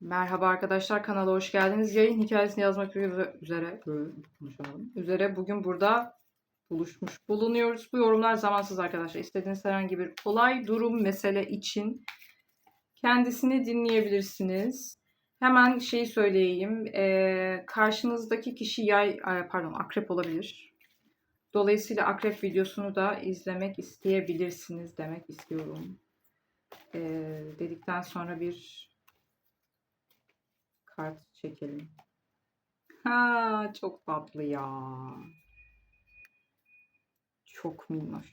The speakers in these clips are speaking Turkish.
Merhaba arkadaşlar kanala hoş geldiniz. Yayın hikayesini yazmak üzere. Üzere bugün burada buluşmuş bulunuyoruz. Bu yorumlar zamansız arkadaşlar. İstediğiniz herhangi bir olay, durum, mesele için kendisini dinleyebilirsiniz. Hemen şeyi söyleyeyim. Ee, karşınızdaki kişi yay, ay, pardon akrep olabilir. Dolayısıyla akrep videosunu da izlemek isteyebilirsiniz demek istiyorum. Ee, dedikten sonra bir kart çekelim. Ha çok tatlı ya. Çok minnoş.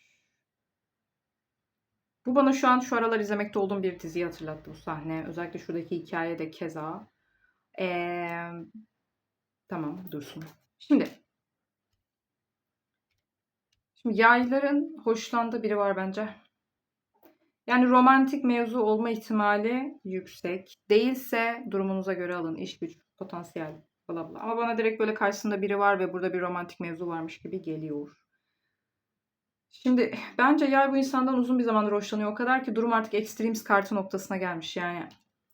Bu bana şu an şu aralar izlemekte olduğum bir diziyi hatırlattı bu sahne. Özellikle şuradaki hikaye de keza. Ee, tamam dursun. Şimdi. Şimdi yayların hoşlandığı biri var bence. Yani romantik mevzu olma ihtimali yüksek. Değilse durumunuza göre alın. İş güç, potansiyel, bla bla. Ama bana direkt böyle karşısında biri var ve burada bir romantik mevzu varmış gibi geliyor. Şimdi bence yay bu insandan uzun bir zamandır hoşlanıyor. O kadar ki durum artık extremes kartı noktasına gelmiş. Yani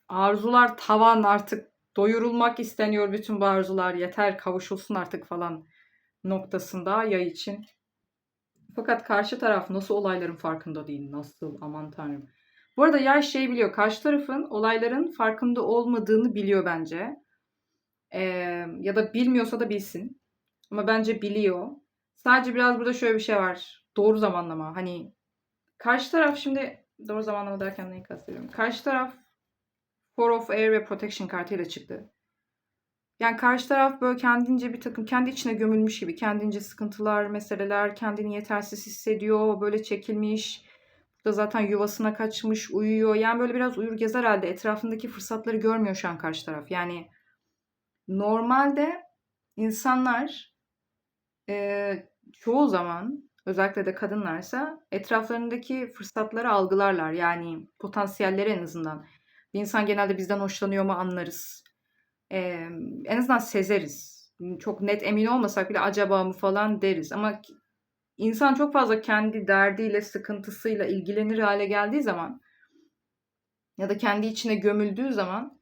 arzular tavan artık doyurulmak isteniyor bütün bu arzular. Yeter kavuşulsun artık falan noktasında yay için. Fakat karşı taraf nasıl olayların farkında değil. Nasıl? Aman tanrım. Bu arada yay şey biliyor. Karşı tarafın olayların farkında olmadığını biliyor bence. Ee, ya da bilmiyorsa da bilsin. Ama bence biliyor. Sadece biraz burada şöyle bir şey var. Doğru zamanlama. Hani karşı taraf şimdi doğru zamanlama derken neyi kastediyorum? Karşı taraf Four of Air ve Protection kartıyla çıktı. Yani karşı taraf böyle kendince bir takım kendi içine gömülmüş gibi kendince sıkıntılar, meseleler, kendini yetersiz hissediyor, böyle çekilmiş. Burada zaten yuvasına kaçmış, uyuyor. Yani böyle biraz uyur gezer halde etrafındaki fırsatları görmüyor şu an karşı taraf. Yani normalde insanlar e, çoğu zaman özellikle de kadınlarsa etraflarındaki fırsatları algılarlar. Yani potansiyelleri en azından. Bir insan genelde bizden hoşlanıyor mu anlarız e, en azından sezeriz. Çok net emin olmasak bile acaba mı falan deriz. Ama insan çok fazla kendi derdiyle, sıkıntısıyla ilgilenir hale geldiği zaman ya da kendi içine gömüldüğü zaman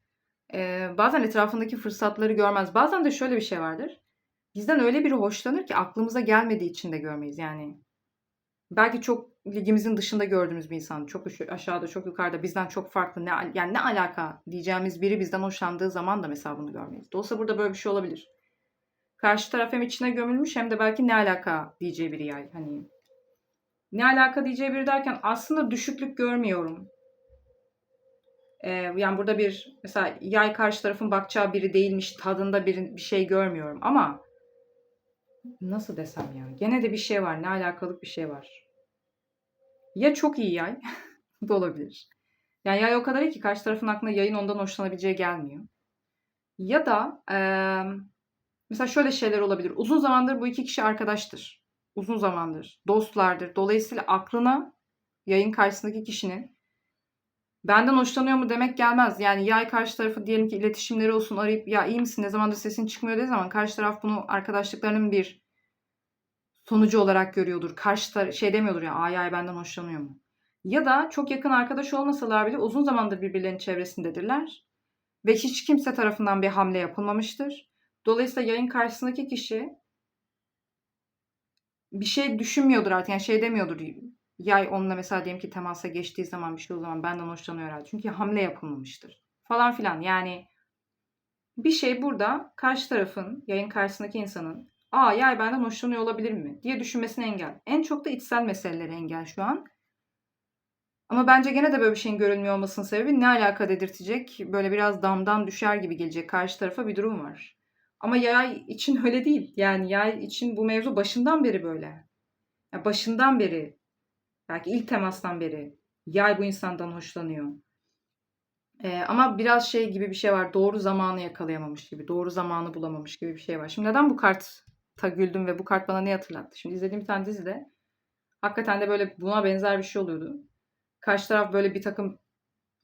e, bazen etrafındaki fırsatları görmez. Bazen de şöyle bir şey vardır. Bizden öyle biri hoşlanır ki aklımıza gelmediği için de görmeyiz. Yani belki çok ligimizin dışında gördüğümüz bir insan. Çok aşağıda, çok yukarıda, bizden çok farklı. Ne, yani ne alaka diyeceğimiz biri bizden hoşlandığı zaman da mesela bunu görmeyiz. Dolayısıyla burada böyle bir şey olabilir. Karşı taraf hem içine gömülmüş hem de belki ne alaka diyeceği biri yani. Hani ne alaka diyeceği biri derken aslında düşüklük görmüyorum. Ee, yani burada bir mesela yay karşı tarafın bakacağı biri değilmiş tadında bir, bir şey görmüyorum ama nasıl desem ya gene de bir şey var ne alakalık bir şey var. Ya çok iyi yay da olabilir. Yani yay o kadar iyi ki karşı tarafın aklına yayın ondan hoşlanabileceği gelmiyor. Ya da e, mesela şöyle şeyler olabilir. Uzun zamandır bu iki kişi arkadaştır. Uzun zamandır. Dostlardır. Dolayısıyla aklına yayın karşısındaki kişinin benden hoşlanıyor mu demek gelmez. Yani yay karşı tarafı diyelim ki iletişimleri olsun arayıp ya iyi misin ne zamandır sesin çıkmıyor dediği zaman karşı taraf bunu arkadaşlıklarının bir sonucu olarak görüyordur. Karşı şey demiyordur ya ay ay benden hoşlanıyor mu? Ya da çok yakın arkadaş olmasalar bile uzun zamandır birbirlerinin çevresindedirler. Ve hiç kimse tarafından bir hamle yapılmamıştır. Dolayısıyla yayın karşısındaki kişi bir şey düşünmüyordur artık. Yani şey demiyordur. Yay onunla mesela diyelim ki temasa geçtiği zaman bir şey o zaman benden hoşlanıyor herhalde. Çünkü hamle yapılmamıştır. Falan filan. Yani bir şey burada karşı tarafın, yayın karşısındaki insanın aa yay benden hoşlanıyor olabilir mi diye düşünmesine engel. En çok da içsel meseleleri engel şu an. Ama bence gene de böyle bir şeyin görülmüyor olmasının sebebi ne alaka dedirtecek? Böyle biraz damdan düşer gibi gelecek karşı tarafa bir durum var. Ama yay için öyle değil. Yani yay için bu mevzu başından beri böyle. Yani başından beri belki ilk temastan beri yay bu insandan hoşlanıyor. Ee, ama biraz şey gibi bir şey var. Doğru zamanı yakalayamamış gibi. Doğru zamanı bulamamış gibi bir şey var. Şimdi neden bu kart ta güldüm ve bu kart bana ne hatırlattı? Şimdi izlediğim bir tane dizide hakikaten de böyle buna benzer bir şey oluyordu. Karşı taraf böyle bir takım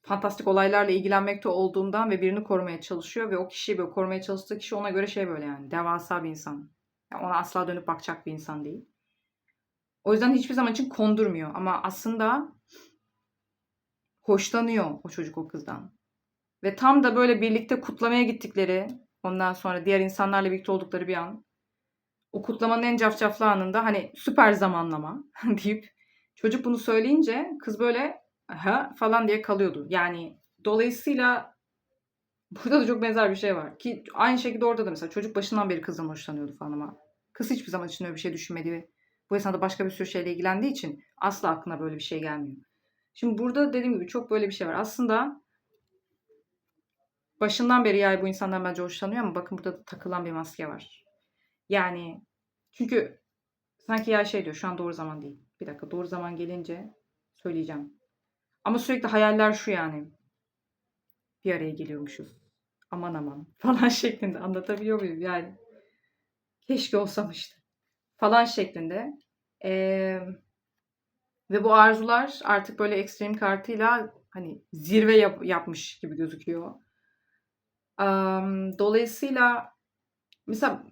fantastik olaylarla ilgilenmekte olduğundan ve birini korumaya çalışıyor ve o kişiyi böyle korumaya çalıştığı kişi ona göre şey böyle yani devasa bir insan. Yani ona asla dönüp bakacak bir insan değil. O yüzden hiçbir zaman için kondurmuyor ama aslında hoşlanıyor o çocuk o kızdan. Ve tam da böyle birlikte kutlamaya gittikleri, ondan sonra diğer insanlarla birlikte oldukları bir an. O kutlamanın en cafcaflı anında hani süper zamanlama deyip çocuk bunu söyleyince kız böyle ha falan diye kalıyordu. Yani dolayısıyla burada da çok benzer bir şey var. Ki aynı şekilde orada da mesela çocuk başından beri kızdan hoşlanıyordu falan ama kız hiçbir zaman için öyle bir şey düşünmedi ve bu esnada başka bir sürü şeyle ilgilendiği için asla aklına böyle bir şey gelmiyor. Şimdi burada dediğim gibi çok böyle bir şey var. Aslında başından beri yay bu insandan bence hoşlanıyor ama bakın burada da takılan bir maske var. Yani çünkü sanki ya şey diyor şu an doğru zaman değil. Bir dakika doğru zaman gelince söyleyeceğim. Ama sürekli hayaller şu yani. Bir araya geliyormuşuz. Aman aman falan şeklinde anlatabiliyor muyum? Yani keşke olsam işte falan şeklinde. Ee, ve bu arzular artık böyle ekstrem kartıyla hani zirve yap- yapmış gibi gözüküyor. Am, dolayısıyla mesela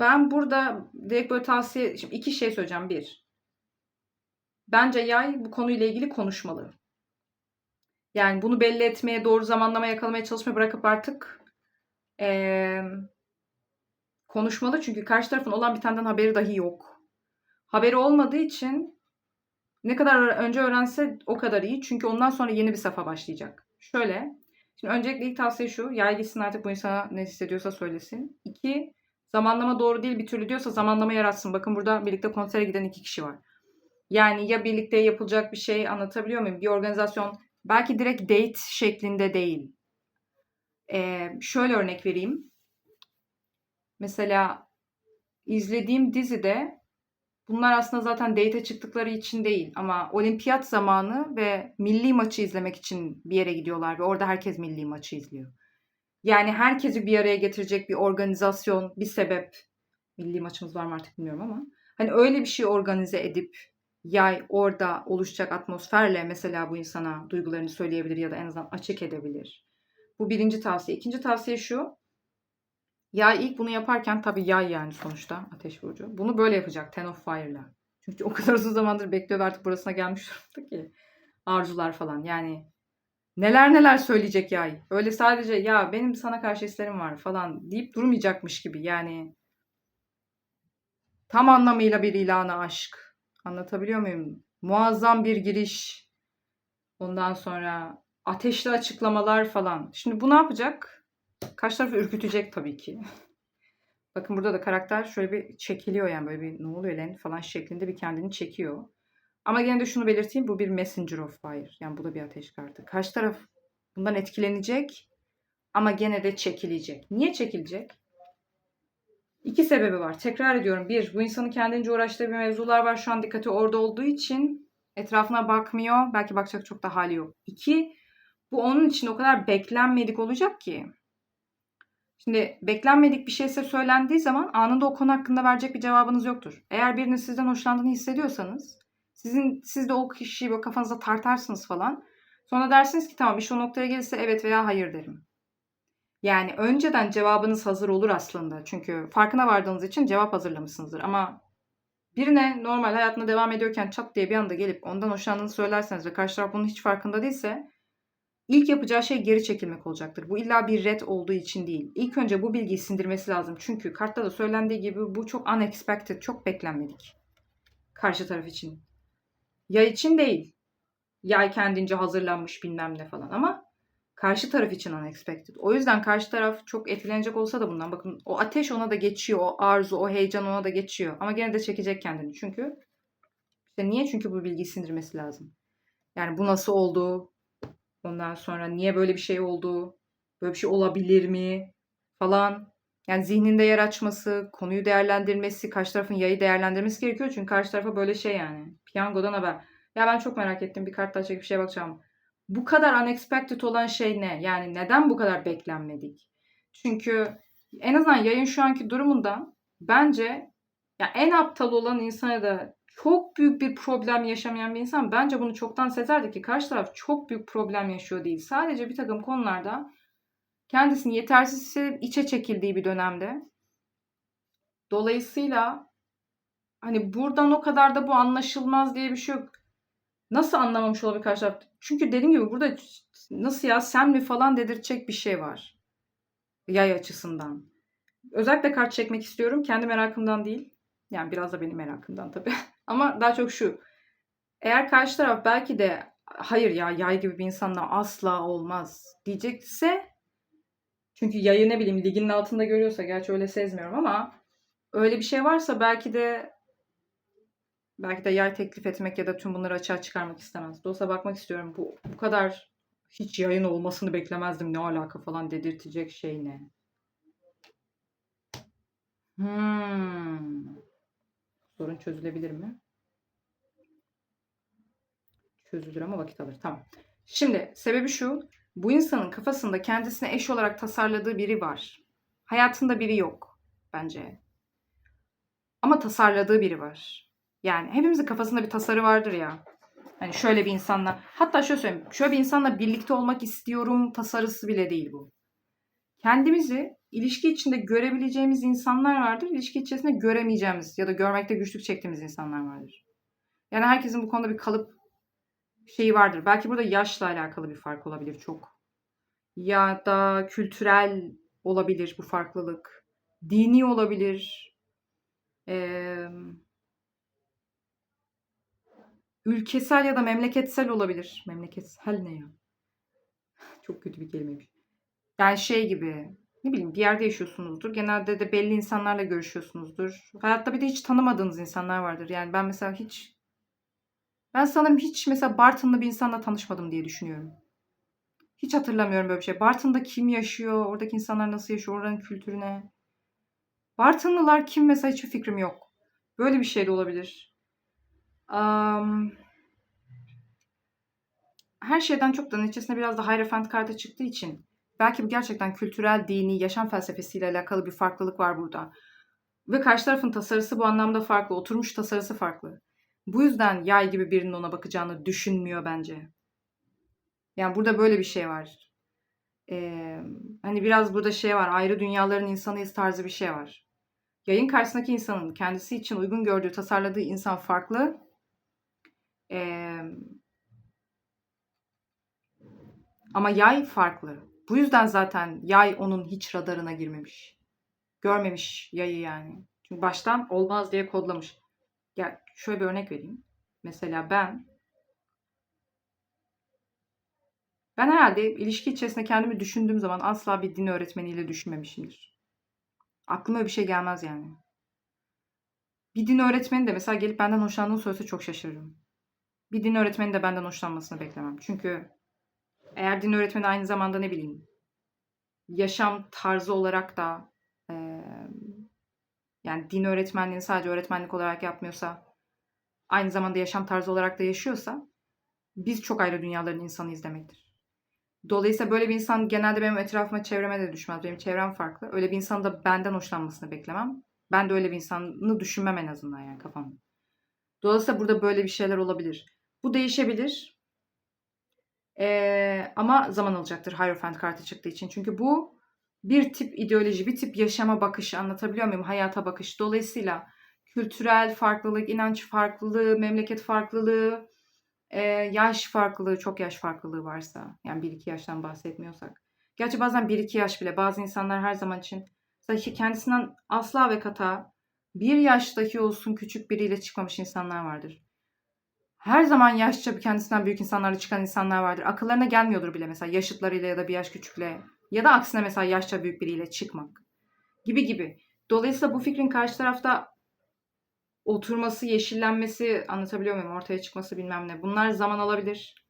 ben burada direkt böyle tavsiye, şimdi iki şey söyleyeceğim. Bir, bence yay bu konuyla ilgili konuşmalı. Yani bunu belli etmeye, doğru zamanlama yakalamaya çalışmayı bırakıp artık eee, konuşmalı. Çünkü karşı tarafın olan bitenden haberi dahi yok. Haberi olmadığı için ne kadar önce öğrense o kadar iyi. Çünkü ondan sonra yeni bir safa başlayacak. Şöyle, şimdi öncelikle ilk tavsiye şu. Yay gitsin artık bu insana ne hissediyorsa söylesin. İki, zamanlama doğru değil bir türlü diyorsa zamanlama yaratsın. Bakın burada birlikte konsere giden iki kişi var. Yani ya birlikte yapılacak bir şey anlatabiliyor muyum? Bir organizasyon belki direkt date şeklinde değil. Ee, şöyle örnek vereyim. Mesela izlediğim dizide bunlar aslında zaten date'e çıktıkları için değil ama olimpiyat zamanı ve milli maçı izlemek için bir yere gidiyorlar ve orada herkes milli maçı izliyor. Yani herkesi bir araya getirecek bir organizasyon, bir sebep. Milli maçımız var mı artık bilmiyorum ama. Hani öyle bir şey organize edip yay orada oluşacak atmosferle mesela bu insana duygularını söyleyebilir ya da en azından açık edebilir. Bu birinci tavsiye. İkinci tavsiye şu. Yay ilk bunu yaparken tabii yay yani sonuçta ateş burcu. Bunu böyle yapacak Ten of Fire'la. Çünkü o kadar uzun zamandır bekliyor artık burasına gelmiş durumda ki. Arzular falan yani. Neler neler söyleyecek yay. Öyle sadece ya benim sana karşı hislerim var falan deyip durmayacakmış gibi. Yani tam anlamıyla bir ilanı aşk. Anlatabiliyor muyum? Muazzam bir giriş. Ondan sonra ateşli açıklamalar falan. Şimdi bu ne yapacak? Karşı tarafı ürkütecek tabii ki. Bakın burada da karakter şöyle bir çekiliyor yani böyle bir ne oluyor lan falan şeklinde bir kendini çekiyor. Ama gene de şunu belirteyim bu bir messenger of fire. Yani bu da bir ateş kartı. Karşı taraf bundan etkilenecek ama gene de çekilecek. Niye çekilecek? İki sebebi var. Tekrar ediyorum. Bir, bu insanın kendince uğraştığı bir mevzular var. Şu an dikkati orada olduğu için etrafına bakmıyor. Belki bakacak çok da hali yok. İki, bu onun için o kadar beklenmedik olacak ki. Şimdi beklenmedik bir şeyse söylendiği zaman anında o konu hakkında verecek bir cevabınız yoktur. Eğer birinin sizden hoşlandığını hissediyorsanız sizin siz de o kişiyi böyle kafanızda tartarsınız falan. Sonra dersiniz ki tamam iş o noktaya gelirse evet veya hayır derim. Yani önceden cevabınız hazır olur aslında. Çünkü farkına vardığınız için cevap hazırlamışsınızdır. Ama birine normal hayatına devam ediyorken çat diye bir anda gelip ondan hoşlandığını söylerseniz ve karşı taraf bunun hiç farkında değilse ilk yapacağı şey geri çekilmek olacaktır. Bu illa bir red olduğu için değil. İlk önce bu bilgiyi sindirmesi lazım. Çünkü kartta da söylendiği gibi bu çok unexpected, çok beklenmedik. Karşı taraf için. Yay için değil. Yay kendince hazırlanmış bilmem ne falan ama karşı taraf için unexpected. O yüzden karşı taraf çok etkilenecek olsa da bundan bakın o ateş ona da geçiyor, o arzu, o heyecan ona da geçiyor. Ama gene de çekecek kendini. Çünkü işte niye? Çünkü bu bilgiyi sindirmesi lazım. Yani bu nasıl oldu? Ondan sonra niye böyle bir şey oldu? Böyle bir şey olabilir mi? Falan. Yani zihninde yer açması, konuyu değerlendirmesi, karşı tarafın yayı değerlendirmesi gerekiyor. Çünkü karşı tarafa böyle şey yani. Piyangodan haber. Ya ben çok merak ettim. Bir kart daha çekip bir şeye bakacağım. Bu kadar unexpected olan şey ne? Yani neden bu kadar beklenmedik? Çünkü en azından yayın şu anki durumunda bence ya en aptal olan insan ya da çok büyük bir problem yaşamayan bir insan bence bunu çoktan sezerdi ki karşı taraf çok büyük problem yaşıyor değil. Sadece bir takım konularda kendisini yetersiz içe çekildiği bir dönemde. Dolayısıyla hani buradan o kadar da bu anlaşılmaz diye bir şey yok. Nasıl anlamamış olabilir karşı taraf? Çünkü dediğim gibi burada nasıl ya sen mi falan dedirtecek bir şey var. Yay açısından. Özellikle kart çekmek istiyorum. Kendi merakımdan değil. Yani biraz da benim merakımdan tabii. Ama daha çok şu. Eğer karşı taraf belki de hayır ya yay gibi bir insanla asla olmaz diyecekse çünkü yayı ne bileyim liginin altında görüyorsa gerçi öyle sezmiyorum ama öyle bir şey varsa belki de belki de yay teklif etmek ya da tüm bunları açığa çıkarmak istemez. Dolayısıyla bakmak istiyorum. Bu, bu kadar hiç yayın olmasını beklemezdim. Ne alaka falan dedirtecek şey ne? Hmm. Sorun çözülebilir mi? Çözülür ama vakit alır. Tamam. Şimdi sebebi şu. Bu insanın kafasında kendisine eş olarak tasarladığı biri var. Hayatında biri yok bence. Ama tasarladığı biri var. Yani hepimizin kafasında bir tasarı vardır ya. Hani şöyle bir insanla, hatta şöyle söyleyeyim, şöyle bir insanla birlikte olmak istiyorum tasarısı bile değil bu. Kendimizi ilişki içinde görebileceğimiz insanlar vardır, ilişki içerisinde göremeyeceğimiz ya da görmekte güçlük çektiğimiz insanlar vardır. Yani herkesin bu konuda bir kalıp şeyi vardır. Belki burada yaşla alakalı bir fark olabilir çok. Ya da kültürel olabilir bu farklılık. Dini olabilir. Ee, ülkesel ya da memleketsel olabilir. Memleketsel ne ya? Çok kötü bir kelimeymiş. Yani şey gibi ne bileyim bir yerde yaşıyorsunuzdur. Genelde de belli insanlarla görüşüyorsunuzdur. Hayatta bir de hiç tanımadığınız insanlar vardır. Yani ben mesela hiç ben sanırım hiç mesela Bartınlı bir insanla tanışmadım diye düşünüyorum. Hiç hatırlamıyorum böyle bir şey. Bartın'da kim yaşıyor? Oradaki insanlar nasıl yaşıyor? Oranın kültürüne. Bartınlılar kim mesela hiçbir fikrim yok. Böyle bir şey de olabilir. Um, her şeyden çok da neticesinde biraz da Hierophant kartı çıktığı için belki bu gerçekten kültürel, dini, yaşam felsefesiyle alakalı bir farklılık var burada. Ve karşı tarafın tasarısı bu anlamda farklı. Oturmuş tasarısı farklı. Bu yüzden yay gibi birinin ona bakacağını düşünmüyor bence. Yani burada böyle bir şey var. Ee, hani biraz burada şey var. Ayrı dünyaların insanıyız tarzı bir şey var. Yayın karşısındaki insanın kendisi için uygun gördüğü, tasarladığı insan farklı. Ee, ama yay farklı. Bu yüzden zaten yay onun hiç radarına girmemiş. Görmemiş yayı yani. Çünkü baştan olmaz diye kodlamış. Ya şöyle bir örnek vereyim. Mesela ben ben herhalde ilişki içerisinde kendimi düşündüğüm zaman asla bir din öğretmeniyle düşünmemişimdir. Aklıma bir şey gelmez yani. Bir din öğretmeni de mesela gelip benden hoşlandığını söylese çok şaşırırım. Bir din öğretmeni de benden hoşlanmasını beklemem. Çünkü eğer din öğretmeni aynı zamanda ne bileyim yaşam tarzı olarak da e, yani din öğretmenliğini sadece öğretmenlik olarak yapmıyorsa aynı zamanda yaşam tarzı olarak da yaşıyorsa biz çok ayrı dünyaların insanıyız demektir. Dolayısıyla böyle bir insan genelde benim etrafıma, çevreme de düşmez. Benim çevrem farklı. Öyle bir insanın da benden hoşlanmasını beklemem. Ben de öyle bir insanı düşünmem en azından yani kafamda. Dolayısıyla burada böyle bir şeyler olabilir. Bu değişebilir. Ee, ama zaman alacaktır Hierophant kartı çıktığı için. Çünkü bu bir tip ideoloji, bir tip yaşama bakışı anlatabiliyor muyum? Hayata bakış. Dolayısıyla kültürel farklılık, inanç farklılığı, memleket farklılığı, e, yaş farklılığı, çok yaş farklılığı varsa. Yani 1-2 yaştan bahsetmiyorsak. Gerçi bazen 1-2 yaş bile bazı insanlar her zaman için kendisinden asla ve kata bir yaştaki olsun küçük biriyle çıkmamış insanlar vardır her zaman yaşça kendisinden büyük insanlarla çıkan insanlar vardır. Akıllarına gelmiyordur bile mesela yaşıtlarıyla ya da bir yaş küçükle ya da aksine mesela yaşça büyük biriyle çıkmak gibi gibi. Dolayısıyla bu fikrin karşı tarafta oturması, yeşillenmesi, anlatabiliyor muyum? Ortaya çıkması bilmem ne. Bunlar zaman alabilir.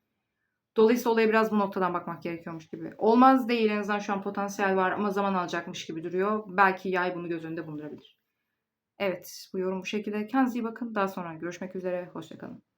Dolayısıyla olaya biraz bu noktadan bakmak gerekiyormuş gibi. Olmaz değil en azından şu an potansiyel var ama zaman alacakmış gibi duruyor. Belki yay bunu göz önünde bulundurabilir. Evet bu yorum bu şekilde. Kendinize iyi bakın. Daha sonra görüşmek üzere. Hoşçakalın.